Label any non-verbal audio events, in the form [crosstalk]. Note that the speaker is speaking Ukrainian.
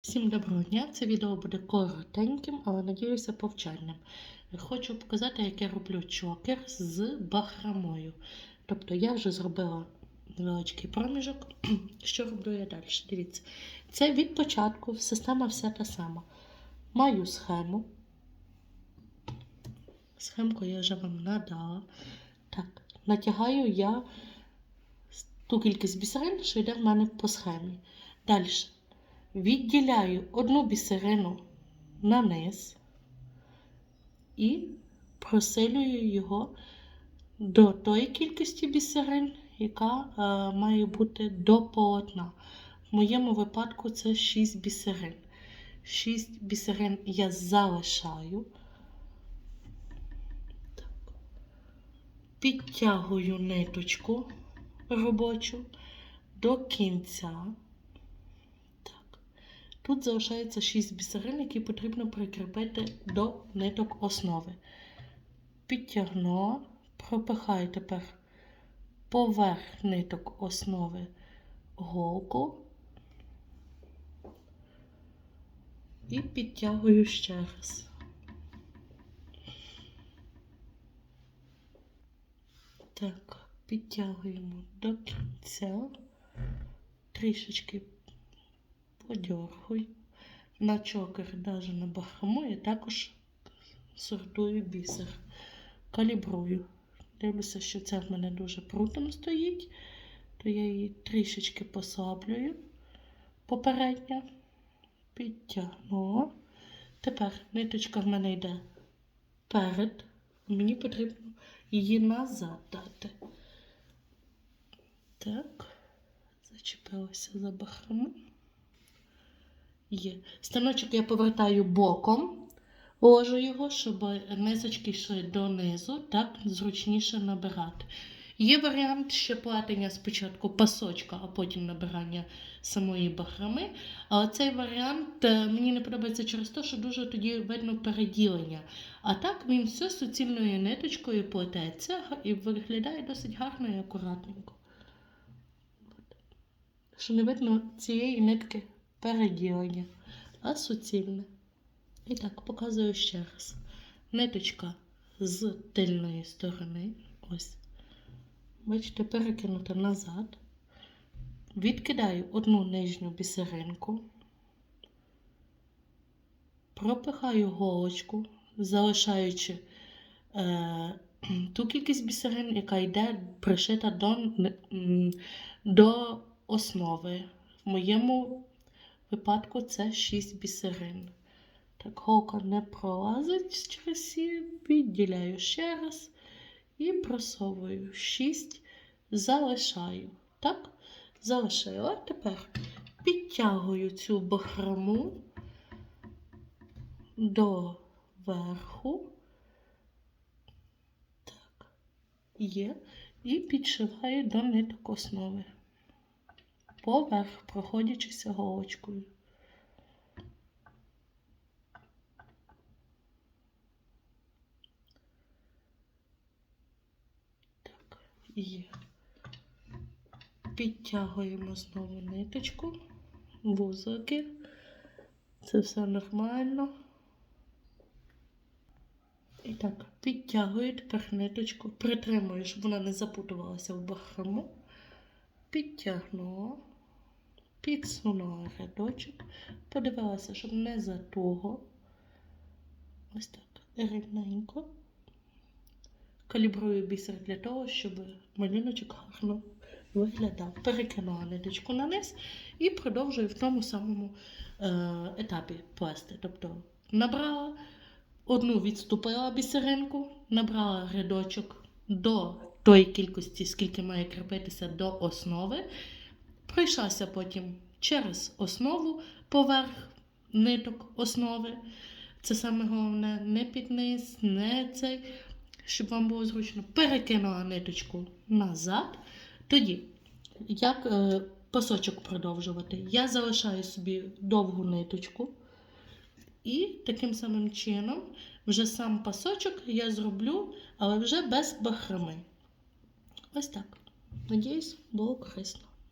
Всім доброго дня! Це відео буде коротеньким, але надіюся повчальним. Хочу показати, як я роблю чокер з бахромою. Тобто я вже зробила невеличкий проміжок. [clears throat] Що роблю я далі? Дивіться. Це від початку, система вся та сама. Маю схему. Схемку я вже вам надала. Так, натягаю я ту кількість бісерин, що йде в мене по схемі. Далі. Відділяю одну бісерину на низ і просилюю його до тої кількості бісерин, яка е, має бути до полотна. В моєму випадку це 6 бісерин. 6 бісерин я залишаю. Підтягую ниточку робочу до кінця. Тут залишається 6 бісерин, які потрібно прикріпити до ниток основи. Підтягну, пропихаю тепер поверх ниток основи голку і підтягую ще раз. Так, підтягуємо до кінця, трішечки подергую. На чокер, навіть на бахрому, я також сортую бісер, калібрую. Дивлюся, що це в мене дуже прутом стоїть, то я її трішечки послаблюю попередньо, підтягну. Тепер ниточка в мене йде перед, мені потрібно її назад дати. Так, зачепилася за бахрому. Є. Станочок я повертаю боком, ложу його, щоб низочки йшли донизу, так зручніше набирати. Є варіант ще платення спочатку пасочка, а потім набирання самої бахроми. Але цей варіант е, мені не подобається через те, що дуже тоді видно переділення. А так він все суцільною ниточкою плететься і виглядає досить гарно і акуратненько. Що не видно цієї нитки переділення, а суцільне. І так, показую ще раз. Ниточка з тильної сторони. Ось. Бачите, перекинута назад. Відкидаю одну нижню бісеринку, пропихаю голочку, залишаючи е, [clears throat] ту кількість бісерин, яка йде пришита до, до основи. В моєму випадку це 6 бісерин. Так, голка не пролазить через всі, відділяю ще раз і просовую 6, залишаю. Так, залишаю. А тепер підтягую цю бахрому до верху. Так, є. І підшиваю до ниток основи поверх, проходячися голочкою. Так, є. Підтягуємо знову ниточку, вузлики. Це все нормально. І так, підтягую тепер ниточку, притримую, щоб вона не запутувалася в бахрому. Підтягнула, підсунула рядочок, подивилася, щоб не затуго. Ось так, рівненько. Калібрую бісер для того, щоб малюночок гарно виглядав. Перекинула ниточку на низ і продовжую в тому самому е, етапі плести. Тобто набрала одну відступила бісеринку, набрала рядочок до тої кількості, скільки має кріпитися до основи. Пройшлася потім через основу поверх ниток основи. Це саме головне, не під низ, не цей, щоб вам було зручно. Перекинула ниточку назад. Тоді, як е, пасочок продовжувати, я залишаю собі довгу ниточку. І таким самим чином вже сам пасочок я зроблю, але вже без бахроми. Ось так. Надіюсь, було корисно.